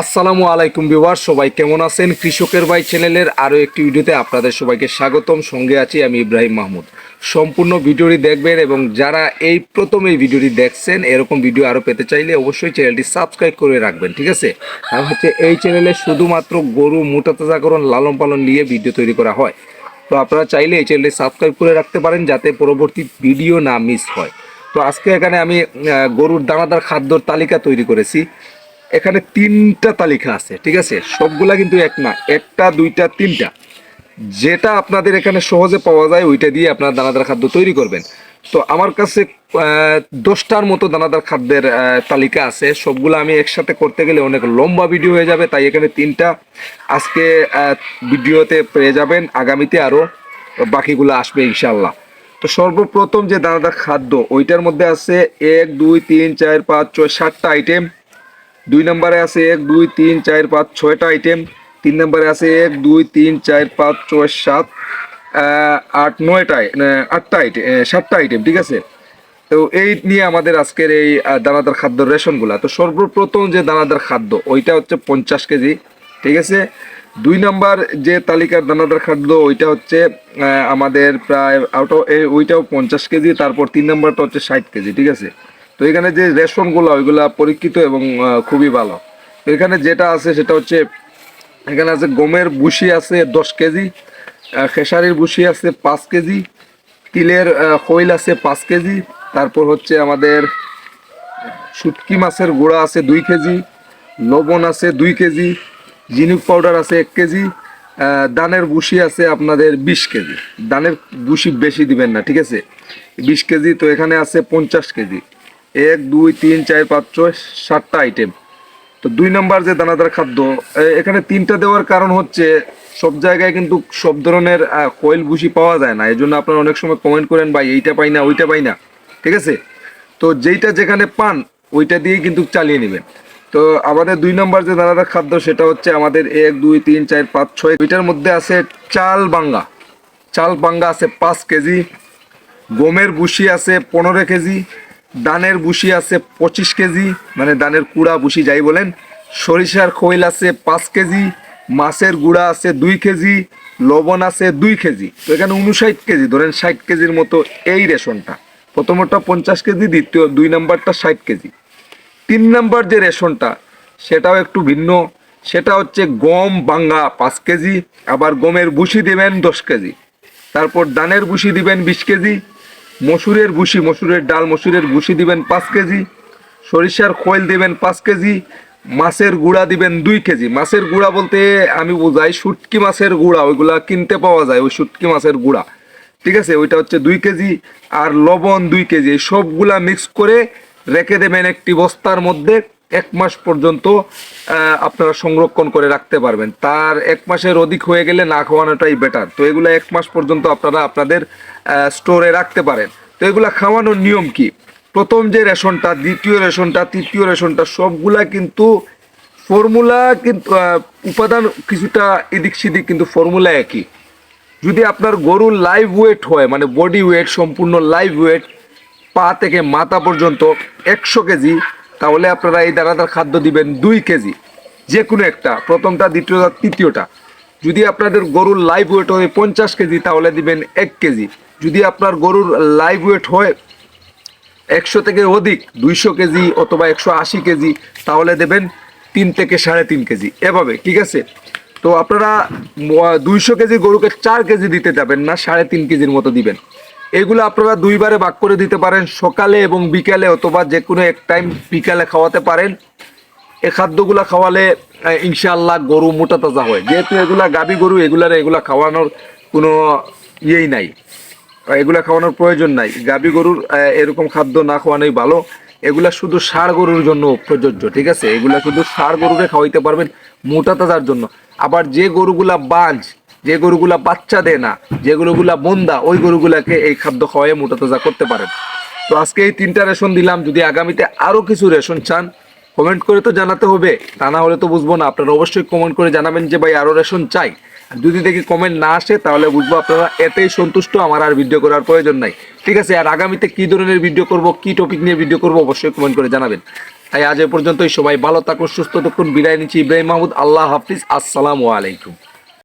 আসসালামু আলাইকুম বিওয়ার সবাই কেমন আছেন? কৃষকের ভাই চ্যানেলের আরও একটি ভিডিওতে আপনাদের সবাইকে স্বাগতম। সঙ্গে আছি আমি ইব্রাহিম মাহমুদ। সম্পূর্ণ ভিডিওটি দেখবেন এবং যারা এই প্রথম এই ভিডিওটি দেখছেন, এরকম ভিডিও আরও পেতে চাইলে অবশ্যই চ্যানেলটি সাবস্ক্রাইব করে রাখবেন, ঠিক আছে? আর হচ্ছে এই চ্যানেলে শুধুমাত্র গরু মোটা তাজাকরণ লালন পালন নিয়ে ভিডিও তৈরি করা হয়। তো আপনারা চাইলে এই চ্যানেলটি সাবস্ক্রাইব করে রাখতে পারেন যাতে পরবর্তী ভিডিও না মিস হয়। তো আজকে এখানে আমি গরুর দানাদার খাদ্যর তালিকা তৈরি করেছি। এখানে তিনটা তালিকা আছে, ঠিক আছে? সবগুলা কিন্তু এক না, একটা, দুইটা, তিনটা। যেটা আপনাদের এখানে সহজে পাওয়া যায়, ওইটা দিয়ে আপনারা দানাদার খাদ্য তৈরি করবেন। তো আমার কাছে দশটার মতো দানাদার খাদ্যের তালিকা আছে। সবগুলো আমি একসাথে করতে গেলে অনেক লম্বা ভিডিও হয়ে যাবে, তাই এখানে তিনটা আজকে ভিডিওতে পেয়ে যাবেন। আগামীতে আরও বাকিগুলো আসবে ইনশাল্লাহ তো সর্বপ্রথম যে দানাদার খাদ্য, ওইটার মধ্যে আছে এক, দুই, তিন, চার, পাঁচ, ছয়, সাতটা আইটেম দুই নম্বরে আছে এক, দুই, তিন, চার, পাঁচ, ছয়টা আইটেম তিন নম্বরে আছে এক, দুই, তিন, চার, পাঁচ, ছয়, সাত আট, নয়টা আটটা আইটেম সাতটা আইটেম ঠিক আছে? তো এই নিয়ে আমাদের আজকের এই দানাদার খাদ্য রেশনগুলা। তো সর্বপ্রথম যে দানাদার খাদ্য, ওইটা হচ্ছে পঞ্চাশ কেজি, ঠিক আছে? দুই নাম্বার যে তালিকার দানাদার খাদ্য, ওইটা হচ্ছে আমাদের প্রায় আউট ওইটাও পঞ্চাশ কেজি, তারপর তিন নাম্বারটা হচ্ছে ষাট কেজি, ঠিক আছে? তো এখানে যে রেশনগুলো ওইগুলা পরীক্ষিত এবং খুবই ভালো। এখানে যেটা আছে সেটা হচ্ছে, এখানে আছে গমের বুসি আছে দশ কেজি খেসারির বুসি আছে পাঁচ কেজি, তিলের খৈল আছে পাঁচ কেজি, তারপর হচ্ছে আমাদের শুটকি মাছের গুঁড়া আছে দুই কেজি, লবণ আছে দুই কেজি, জিনুক পাউডার আছে এক কেজি দানের বুসি আছে আপনাদের বিশ কেজি। দানের বুসি বেশি দিবেন না, ঠিক আছে? বিশ কেজি, তো এখানে আছে পঞ্চাশ কেজি। এক, দুই, তিন, চার, পাঁচ, ছয়, সাতটা আইটেম তো দুই নম্বর যে দানাদার খাদ্য এখানে তিনটা দেওয়ার কারণ হচ্ছে সব জায়গায় কিন্তু সব ধরনের কয়েল ভুসি পাওয়া যায় না। এই জন্য আপনারা অনেক সময় কমেন্ট করেন, ভাই, এইটা পাই না, ওইটা পাই না। ঠিক আছে? তো যেইটা যেখানে পান, ওইটা দিয়েই কিন্তু চালিয়ে নেবেন। তো আমাদের দুই নম্বর যে দানাদার খাদ্য, সেটা হচ্ছে আমাদের এক, দুই, তিন, চার, পাঁচ, ছয়। ওইটার মধ্যে আছে চাল বাঙ্গা। চাল বাঙ্গা আছে পাঁচ কেজি। গমের বুসি আছে পনেরো কেজি। দানের বুসি আছে পঁচিশ কেজি মানে দানের কুড়া বুসি যাই বলেন। সরিষার খৈল আছে পাঁচ কেজি, মাছের গুঁড়া আছে দুই কেজি, লবণ আছে দুই কেজি। তো এখানে উনষাট কেজি, ধরেন ষাট কেজির মতো এই রেশনটা। প্রথমটা পঞ্চাশ কেজি, দ্বিতীয় দুই নাম্বারটা ষাট কেজি। তিন নাম্বার যে রেশনটা, সেটাও একটু ভিন্ন। সেটা হচ্ছে গম, বাঙ্গা পাঁচ কেজি, আবার গমের বুসি দেবেন দশ কেজি। তারপর দানের বুসি দিবেন বিশ কেজি মসুরের ভুসি, মসুরের ডাল, মসুরের ভুসি দিবেন পাঁচ কেজি, সরিষার খৈল দিবেন পাঁচ কেজি, মাছের গুঁড়া দিবেন দুই কেজি। মাছের গুঁড়া বলতে আমি বোঝাই, শুটকি মাছের গুঁড়া, ওইগুলা কিনতে পাওয়া যায়, ওই শুটকি মাছের গুঁড়া। ঠিক আছে? ওইটা হচ্ছে দুই কেজি আর লবণ দুই কেজি সবগুলা মিক্স করে রেখে দেবেন একটি বস্তার মধ্যে। এক মাস পর্যন্ত আপনারা সংরক্ষণ করে রাখতে পারবেন। তার এক মাসের অধিক হয়ে গেলে না খাওয়ানোটাই বেটার তো এগুলো এক মাস পর্যন্ত আপনারা আপনাদের স্টোরে রাখতে পারেন। তো এগুলা খাওয়ানোর নিয়ম কি? প্রথম যে রেশনটা, দ্বিতীয় রেশনটা, তৃতীয় রেশনটা, সবগুলা কিন্তু ফর্মুলা কিন্তু উপাদান কিছুটা এদিক সেদিক কিন্তু ফর্মুলা একই। যদি আপনার গরুর লাইভ ওয়েট হয় মানে বডি ওয়েট সম্পূর্ণ লাইভ ওয়েট পা থেকে মাথা পর্যন্ত একশো কেজি তাহলে আপনারা এই দানাদার খাদ্য দিবেন দুই কেজি যে কোনো একটা, প্রথমটা, দ্বিতীয়টা, তৃতীয়টা। যদি আপনাদের গরুর লাইভ ওয়েট হয় পঞ্চাশ কেজি, তাহলে দিবেন এক কেজি। যদি আপনার গরুর লাইভ ওয়েট হয় একশো থেকে অধিক, দুইশো কেজি অথবা একশো আশি কেজি, তাহলে দেবেন তিন থেকে সাড়ে তিন কেজি। এভাবে, ঠিক আছে? তো আপনারা দুইশো কেজি গরুকে চার কেজি দিতে যাবেন না, সাড়ে তিন কেজির মতো দিবেন। এগুলো আপনারা দুইবারে ভাগ করে দিতে পারেন, সকালে এবং বিকালে অথবা যে কোনো এক টাইম বিকালে খাওয়াতে পারেন। এ খাদ্যগুলা খাওয়ালে ইনশাআল্লাহ গরু মোটা তাজা হয়। যেহেতু এগুলা গাবি গরু, এগুলার এগুলা খাওয়ানোর কোনো ইয়েই নাই। এগুলা খাওয়ানোর প্রয়োজন নাই। গাবি গরুর এরকম খাদ্য না খাওয়ানোই ভালো। এগুলা শুধু ষাড় গরুর জন্য প্রযোজ্য, ঠিক আছে? এগুলা শুধু ষাড় গরুরে খাওয়াইতে পারবেন মোটা তাজার জন্য। আবার যে গরুগুলা বাঁজ যে গরুগুলা বাচ্চা দেয় না যে গরুগুলা বন্দা ওই গরুগুলাকে এই খাদ্য খাওয়াই মোটা তাজা করতে পারেন। তো আজকে এই তিনটা রেশন দিলাম, যদি আগামীতে আরও কিছু রেশন চান কমেন্ট করে তো জানাতে হবে। তা না হলে তো বুঝব না, আপনারা অবশ্যই কমেন্ট করে জানাবেন যে ভাই আরও রেশন চাই। যদি দেখি কমেন্ট না আসে, তাহলে বুঝব আপনারা এতেই সন্তুষ্ট, আমার আর ভিডিও করার প্রয়োজন নাই। ঠিক আছে, আর আগামীতে কি ধরনের ভিডিও করব, কি টপিক নিয়ে ভিডিও করব, অবশ্যই কমেন্ট করে জানাবেন। তাই আজ এ পর্যন্তই, সবাই ভালো থাকুন, সুস্থ থাকুন, বিদায় নিচ্ছি ইব্রাহিম মাহমুদ, আল্লাহ হাফিজ, আসসালামু আলাইকুম।